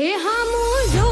હે હા જો